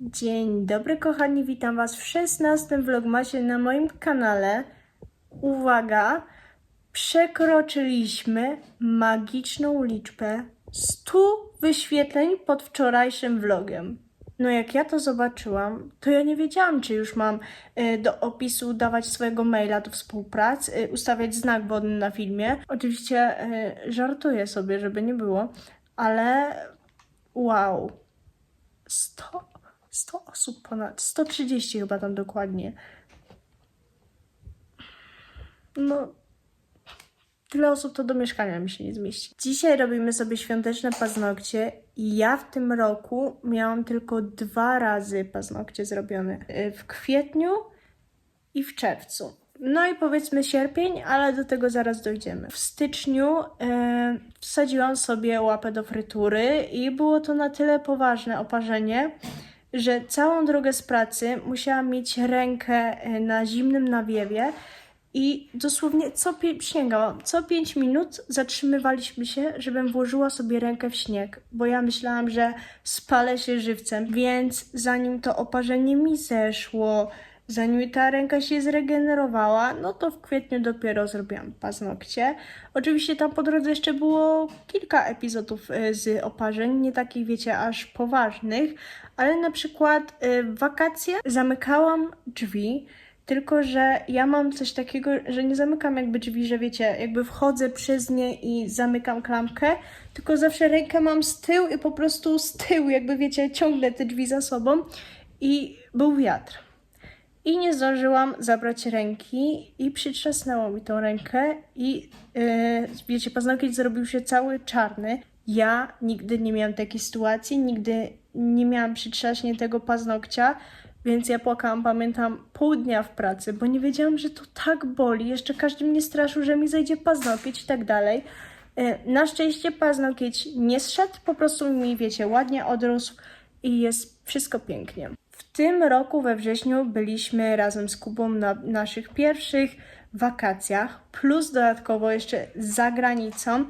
Dzień dobry kochani, witam Was w 16 vlogmasie na moim kanale. Uwaga, przekroczyliśmy magiczną liczbę 100 wyświetleń pod wczorajszym vlogiem. No jak ja to zobaczyłam, to ja nie wiedziałam, czy już mam y, do opisu dawać swojego maila do współpracy, ustawiać znak wodny na filmie. Oczywiście y, żartuję sobie, żeby nie było, ale wow. 100, 100 osób ponad, 130 chyba tam dokładnie. No, tyle osób to do mieszkania mi się nie zmieści. Dzisiaj robimy sobie świąteczne paznokcie i ja w tym roku miałam tylko dwa razy paznokcie zrobione. Y, W kwietniu i w czerwcu. No i powiedzmy sierpień, ale do tego zaraz dojdziemy. W styczniu e, wsadziłam sobie łapę do frytury i było to na tyle poważne oparzenie, że całą drogę z pracy musiałam mieć rękę e, na zimnym nawiewie i dosłownie co, przysięgałam, co 5 minut zatrzymywaliśmy się, żebym włożyła sobie rękę w śnieg, bo ja myślałam, że spalę się żywcem, więc zanim to oparzenie mi zeszło, zanim ta ręka się zregenerowała, no to w kwietniu dopiero zrobiłam paznokcie. Oczywiście tam po drodze jeszcze było kilka epizodów e, z oparzeń, nie takich wiecie, aż poważnych, ale na przykład w wakacje zamykałam drzwi, tylko, że ja mam coś takiego, że nie zamykam jakby drzwi, że wiecie, jakby wchodzę przez nie i zamykam klamkę, tylko zawsze rękę mam z tyłu i po prostu z tyłu, jakby wiecie, ciągnę te drzwi za sobą i był wiatr. I nie zdążyłam zabrać ręki i przytrzasnęło mi tą rękę i yy, wiecie, paznokieć zrobił się cały czarny. Ja nigdy nie miałam takiej sytuacji, nigdy nie miałam przytrzaśniętego paznokcia, więc ja płakałam, pamiętam, pół dnia w pracy, bo nie wiedziałam, że to tak boli. Jeszcze każdy mnie straszył, że mi zajdzie paznokieć i tak dalej. E, Na szczęście paznokieć nie zszedł, po prostu mi, wiecie, ładnie odrósł i jest wszystko pięknie. W tym roku we wrześniu byliśmy razem z Kubą na naszych pierwszych wakacjach, plus dodatkowo jeszcze za granicą.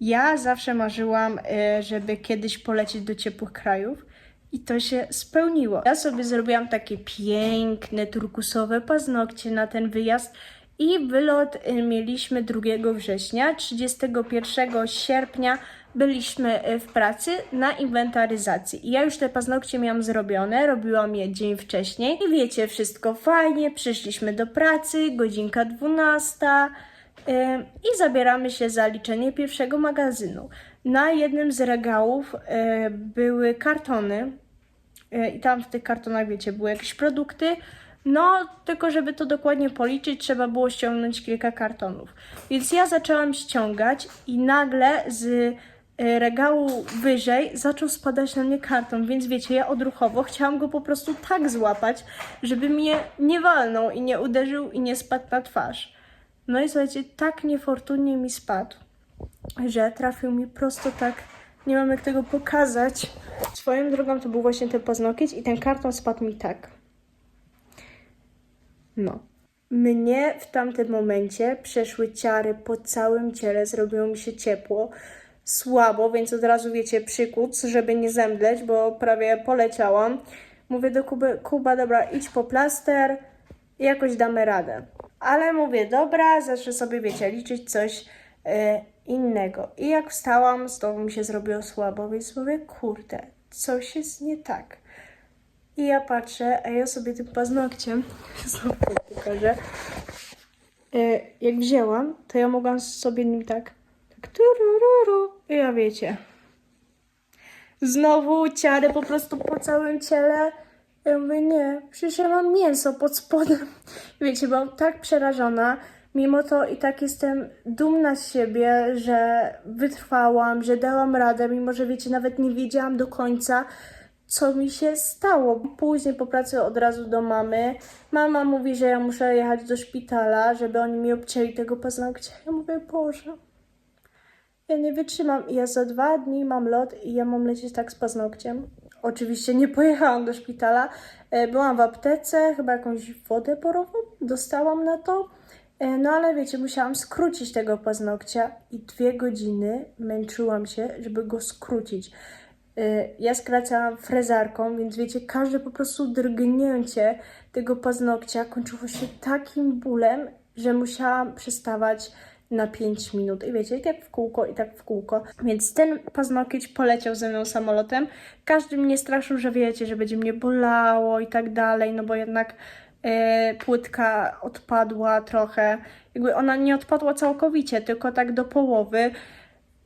Ja zawsze marzyłam, e, żeby kiedyś polecieć do ciepłych krajów. I to się spełniło. Ja sobie zrobiłam takie piękne, turkusowe paznokcie na ten wyjazd i wylot y, mieliśmy 2 września. 31 sierpnia byliśmy y, w pracy na inwentaryzacji. I ja już te paznokcie miałam zrobione, robiłam je dzień wcześniej. I wiecie, wszystko fajnie, przyszliśmy do pracy, godzinka 12. Ym, i zabieramy się za liczenie pierwszego magazynu. Na jednym z regałów e, były kartony e, i tam w tych kartonach, wiecie, były jakieś produkty. No, tylko żeby to dokładnie policzyć, trzeba było ściągnąć kilka kartonów. Więc ja zaczęłam ściągać i nagle z e, regału wyżej zaczął spadać na mnie karton, więc wiecie, ja odruchowo chciałam go po prostu tak złapać, żeby mnie nie walnął i nie uderzył i nie spadł na twarz. No i słuchajcie, tak niefortunnie mi spadł, że trafił mi prosto tak. Nie mam jak tego pokazać. Swoją drogą to był właśnie ten paznokieć i ten karton spadł mi tak. No. Mnie w tamtym momencie przeszły ciary po całym ciele, zrobiło mi się ciepło, słabo, więc od razu wiecie, przykuc, żeby nie zemdleć, bo prawie poleciałam. Mówię do Kuby, Kuba, dobra, idź po plaster, jakoś damy radę. Ale mówię, dobra, zacznę sobie, wiecie, liczyć coś e, innego. I jak wstałam, znowu mi się zrobiło słabo, więc mówię, kurde, coś jest nie tak. I ja patrzę, a ja sobie tym paznokciem, znowu pokażę, e, jak wzięłam, to ja mogłam sobie nim tak, tak turururu, i ja wiecie, Znowu ciary po prostu po całym ciele. Ja mówię, nie, przecież ja mam mięso pod spodem. Wiecie, byłam tak przerażona. Mimo to i tak jestem dumna z siebie, że wytrwałam, że dałam radę, mimo że wiecie, nawet nie wiedziałam do końca, co mi się stało. Później po pracy od razu do mamy. Mama mówi, że ja muszę jechać do szpitala, żeby oni mi obcięli tego paznokcia. Ja mówię, Boże, ja nie wytrzymam. Ja za dwa dni mam lot i ja mam lecieć tak z paznokciem. Oczywiście nie pojechałam do szpitala. E, Byłam w aptece, chyba jakąś wodę porową dostałam na to. E, No ale wiecie, musiałam skrócić tego paznokcia i dwie godziny męczyłam się, żeby go skrócić. Y, Ja skracałam frezarką, więc wiecie, każde po prostu drgnięcie tego paznokcia kończyło się takim bólem, że musiałam przestawać na 5 minut. I wiecie, i tak w kółko, i tak w kółko. Więc ten paznokieć poleciał ze mną samolotem. Każdy mnie straszył, że wiecie, że będzie mnie bolało i tak dalej, no bo jednak e, płytka odpadła trochę. Jakby ona nie odpadła całkowicie, tylko tak do połowy.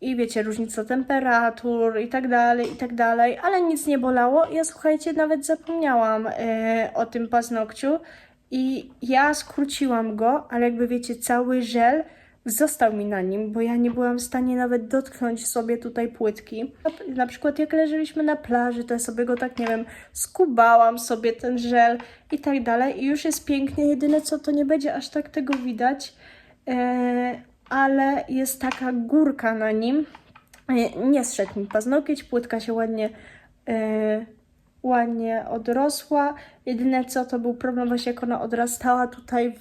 I wiecie, różnica temperatur i tak dalej, i tak dalej, ale nic nie bolało. Ja słuchajcie, nawet zapomniałam e, o tym paznokciu i ja skróciłam go, ale jakby wiecie, cały żel został mi na nim, bo ja nie byłam w stanie nawet dotknąć sobie tutaj płytki. Na- przykład jak leżeliśmy na plaży, to ja sobie go tak, nie wiem, skubałam sobie ten żel i tak dalej i już jest pięknie, jedyne co to nie będzie aż tak tego widać, e, ale jest taka górka na nim. E, Nie zszedł mi paznokieć, płytka się ładnie e, ładnie odrosła. Jedyne co to był problem właśnie jak ona odrastała tutaj w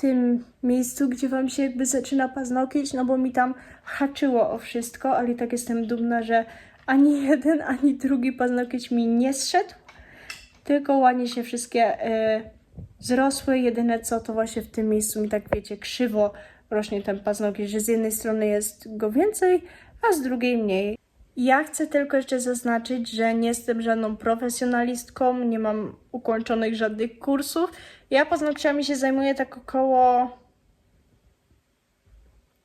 tym miejscu, gdzie wam się jakby zaczyna paznokieć, no bo mi tam haczyło o wszystko, ale i tak jestem dumna, że ani jeden, ani drugi paznokieć mi nie zszedł, tylko ładnie się wszystkie e, zrosły. Jedyne co to właśnie w tym miejscu mi tak wiecie krzywo rośnie ten paznokieć, że z jednej strony jest go więcej, a z drugiej mniej. Ja chcę tylko jeszcze zaznaczyć, że nie jestem żadną profesjonalistką, nie mam ukończonych żadnych kursów. Ja paznokciami się zajmuję tak około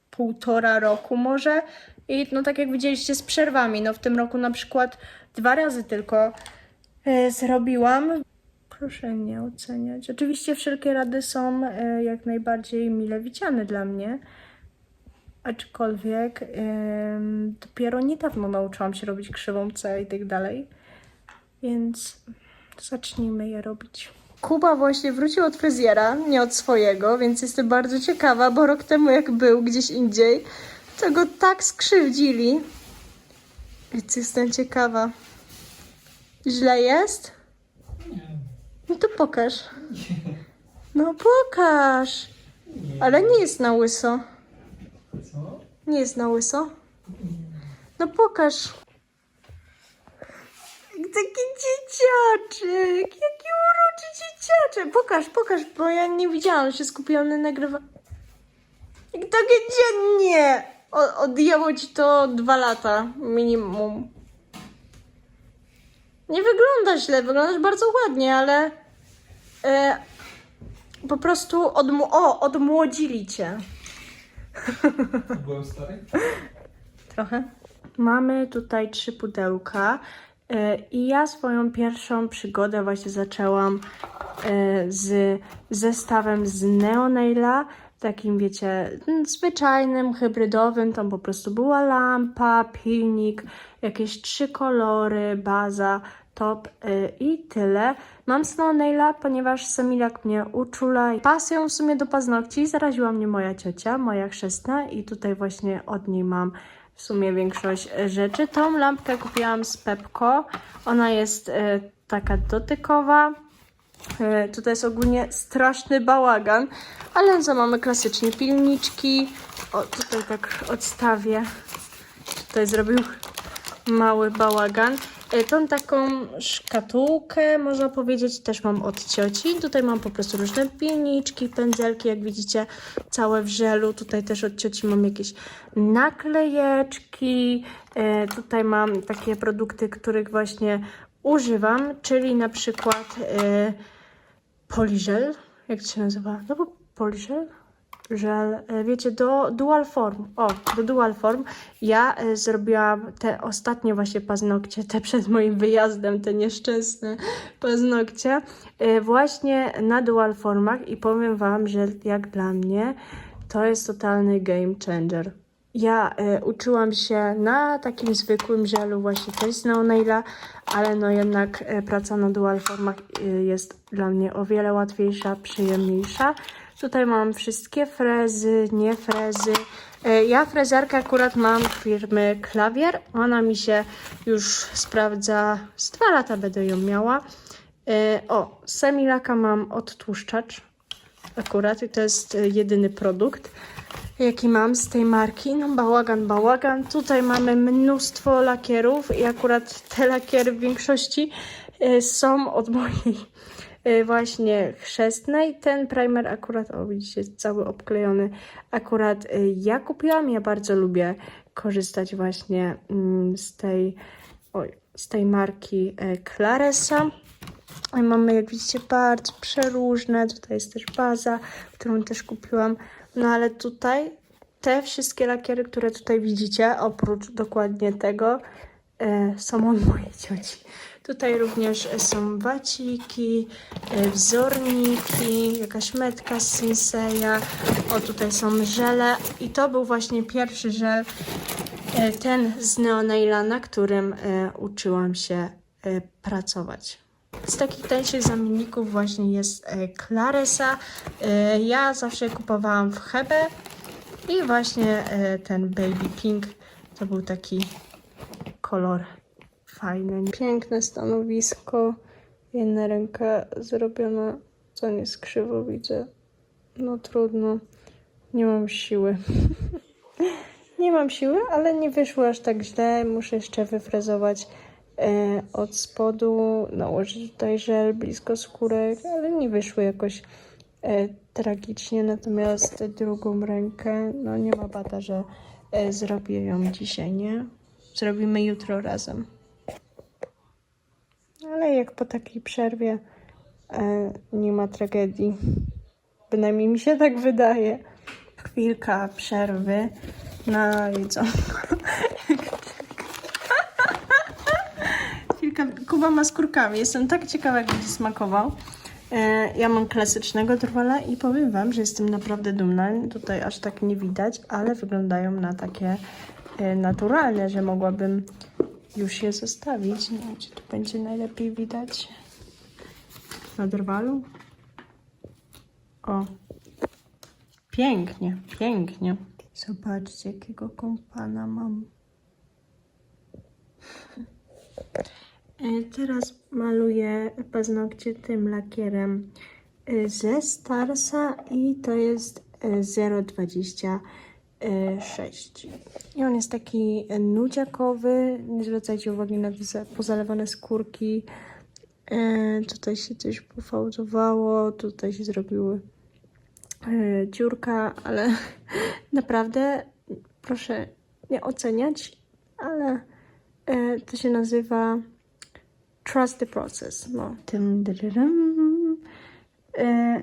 półtora roku może. I no tak jak widzieliście z przerwami, no w tym roku na przykład dwa razy tylko e, zrobiłam. Proszę nie oceniać. Oczywiście wszelkie rady są e, jak najbardziej mile widziane dla mnie. Aczkolwiek dopiero niedawno nauczyłam się robić krzywą C i tak dalej. Więc zacznijmy je robić. Kuba właśnie wrócił od fryzjera, nie od swojego, więc jestem bardzo ciekawa, bo rok temu jak był gdzieś indziej, to go tak skrzywdzili. Więc jestem ciekawa. Źle jest? No to pokaż. No pokaż. Ale nie jest na łyso. Nie jest na łyso. No pokaż. Taki dzieciaczek. Jaki uroczy dzieciaczek. Pokaż, pokaż, bo ja nie widziałam, się skupiłam na nagrywaniu. Takie dziennie. Odjęło ci to dwa lata minimum. Nie wygląda źle, wyglądasz bardzo ładnie, ale e, po prostu odmu- o, odmłodzili cię. Byłem stary? Trochę. Mamy tutaj trzy pudełka. e, I ja swoją pierwszą przygodę właśnie zaczęłam e, z zestawem z Neonaila, takim wiecie, mm, zwyczajnym, hybrydowym. Tam po prostu była lampa, pilnik, jakieś trzy kolory, baza, top e, i tyle. Mam z Neonaila, ponieważ Semilak mnie uczula. Pasją w sumie do paznokci zaraziła mnie moja ciocia, moja chrzestna i tutaj właśnie od niej mam w sumie większość e, rzeczy. Tą lampkę kupiłam z Pepko. Ona jest e, taka dotykowa. E, tutaj jest ogólnie straszny bałagan, ale za mamy klasycznie pilniczki. O, tutaj tak odstawię. Tutaj zrobił mały bałagan. E, Tą taką szkatułkę, można powiedzieć, też mam od cioci. Tutaj mam po prostu różne pilniczki, pędzelki, jak widzicie, całe w żelu. Tutaj też od cioci mam jakieś naklejeczki. E, Tutaj mam takie produkty, których właśnie używam, czyli na przykład e, poliżel. Jak to się nazywa? No bo poliżel? Żel, e, wiecie, do dual form. O, do dual form. Ja e, zrobiłam te ostatnie właśnie paznokcie, te przed moim wyjazdem, te nieszczęsne paznokcie, e, właśnie na dual formach i powiem Wam, że jak dla mnie to jest totalny game changer. Ja e, uczyłam się na takim zwykłym żelu, właśnie też z Neonaila, ale no jednak e, praca na dual formach e, jest dla mnie o wiele łatwiejsza, przyjemniejsza. Tutaj mam wszystkie frezy, nie frezy. E, Ja frezarkę akurat mam firmy Klawier. Ona mi się już sprawdza, z dwa lata będę ją miała. E, O, Semilaka mam odtłuszczacz. akurat i to jest e, jedyny produkt, jaki mam z tej marki. No bałagan, bałagan. Tutaj mamy mnóstwo lakierów i akurat te lakiery w większości są od mojej właśnie chrzestnej. Ten primer akurat, o widzicie, cały obklejony. Akurat e, ja kupiłam, ja bardzo lubię korzystać właśnie mm, z tej, oj, z tej marki e, Claresa. Mamy, jak widzicie, bardzo przeróżne. Tutaj jest też baza, którą też kupiłam. No ale tutaj te wszystkie lakiery, które tutaj widzicie, oprócz dokładnie tego, e, są od mojej cioci. Tutaj również są waciki, e, wzorniki, jakaś metka z Sinseya. O, tutaj są żele. I to był właśnie pierwszy żel, e, ten z Neonaila, na którym e, uczyłam się pracować. Z takich tańszych zamienników właśnie jest Claresa. Ja zawsze kupowałam w Hebe i właśnie ten Baby Pink to był taki kolor fajny. Piękne stanowisko. Jedna ręka zrobiona, co nie jest krzywo widzę. No trudno. Nie mam siły. nie mam siły, ale nie wyszło aż tak źle. Muszę jeszcze wyfrezować e, od spodu, nałożyć tutaj żel blisko skórek, ale nie wyszło jakoś e, tragicznie. Natomiast drugą rękę, no nie ma bata, że e, zrobię ją dzisiaj, nie? Zrobimy jutro razem. Ale jak po takiej przerwie e, nie ma tragedii. Bynajmniej mi się tak wydaje. Chwilka przerwy na jedzonko. Chwilka, Kuba ma z kurkami. Jestem tak ciekawa, jak będzie smakował. E, ja mam klasycznego drwala i powiem Wam, że jestem naprawdę dumna. Tutaj aż tak nie widać, ale wyglądają na takie e, naturalne, że mogłabym już je zostawić. Nie wiem, czy tu będzie najlepiej widać. Na drwalu. O. Pięknie, pięknie. Zobaczcie, jakiego kompana mam. E, teraz maluję paznokcie tym lakierem e, ze Starsa i to jest e, 0,20 Y, 6. I on jest taki nudziakowy. Nie zwracajcie uwagi na pozalewane skórki. Y, tutaj się coś pofałdowało, tutaj się zrobiły y, dziurka, ale naprawdę proszę nie oceniać, ale to się nazywa Trust the Process. No.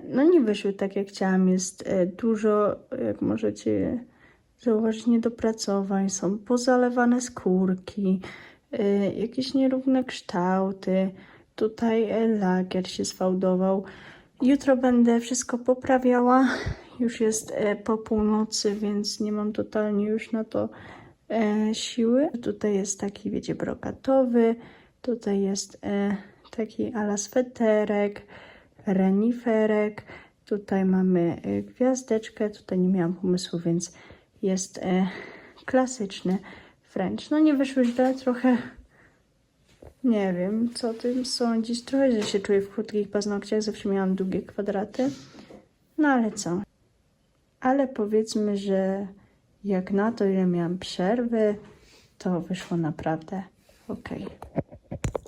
No nie wyszły tak jak chciałam, jest dużo, jak możecie zauważyć, niedopracowań. Są pozalewane skórki, e, jakieś nierówne kształty. Tutaj e, lakier się sfałdował. Jutro będę wszystko poprawiała. Już jest e, po północy, więc nie mam totalnie już na to e, siły. Tutaj jest taki, wiecie, brokatowy. Tutaj jest taki ala sweterek, reniferek. Tutaj mamy gwiazdeczkę. Tutaj nie miałam pomysłu, więc jest e, klasyczny French. No nie wyszły źle, trochę nie wiem, co o tym sądzić. Trochę że się czuję w krótkich paznokciach, zawsze miałam długie kwadraty. No ale co? Ale powiedzmy, że jak na to, ile miałam przerwy, to wyszło naprawdę ok.